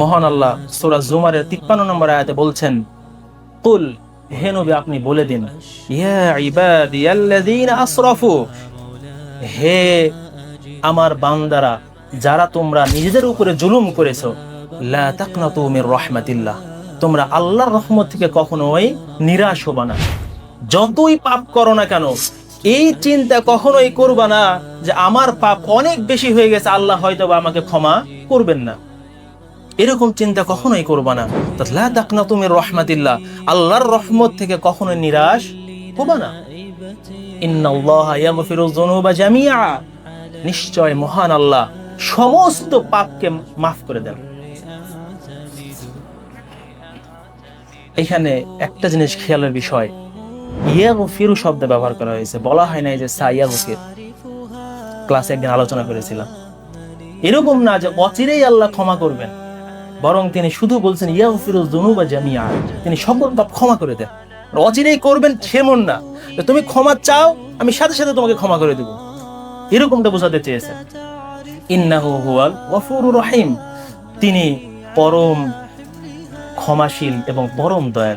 মহান আল্লাহ সুরা জুমারের তিপ্পান্ন নম্বর আয়াতে বলছেন, কুল, হে নবী, আপনি বলে দিন আসরাফু, হে আমার বান্দারা, যারা তোমরা নিজেদের উপরে জুলুম করেছ রহমাতিল্লাহ, তোমরা আল্লাহর রহমত থেকে কখনোই নিরাশ হবা না। যতই পাপ করো না কেন এই চিন্তা কখনোই করবা না যে আমার পাপ অনেক বেশি হয়ে গেছে, আল্লাহ হয়তো বা আমাকে ক্ষমা করবেন না। এরকম চিন্তা কখনোই করবা না। লা না তুমি রহমাতিল্লাহ, আল্লাহর রহমত থেকে কখনোই নিরাশ হবা না। নিশ্চয় মহান আল্লাহ সমস্ত পাপকে মাফ করে দেন। এখানে একটা জিনিস খেয়ালের বিষয় ইয়াগফিরু শব্দ ব্যবহার করা হয়েছে। বলা হয় নাই যে সা ক্লাসে একদিন আলোচনা করেছিলাম। এরকম না যে অচিরেই আল্লাহ ক্ষমা করবেন। বরং তিনি শুধু বলছেন জামিআ। তিনি সকল পাপ ক্ষমা করে দেন। অচিরেই করবেন সেমন না। তুমি ক্ষমা চাও, আমি সাথে সাথে তোমাকে ক্ষমা করে দেব। এরকমটা বোঝাতে চেয়েছেন। ইন্নাহু হুয়াল রহিম। তিনি পরম ক্ষমাশীল এবং পরম দয়াল।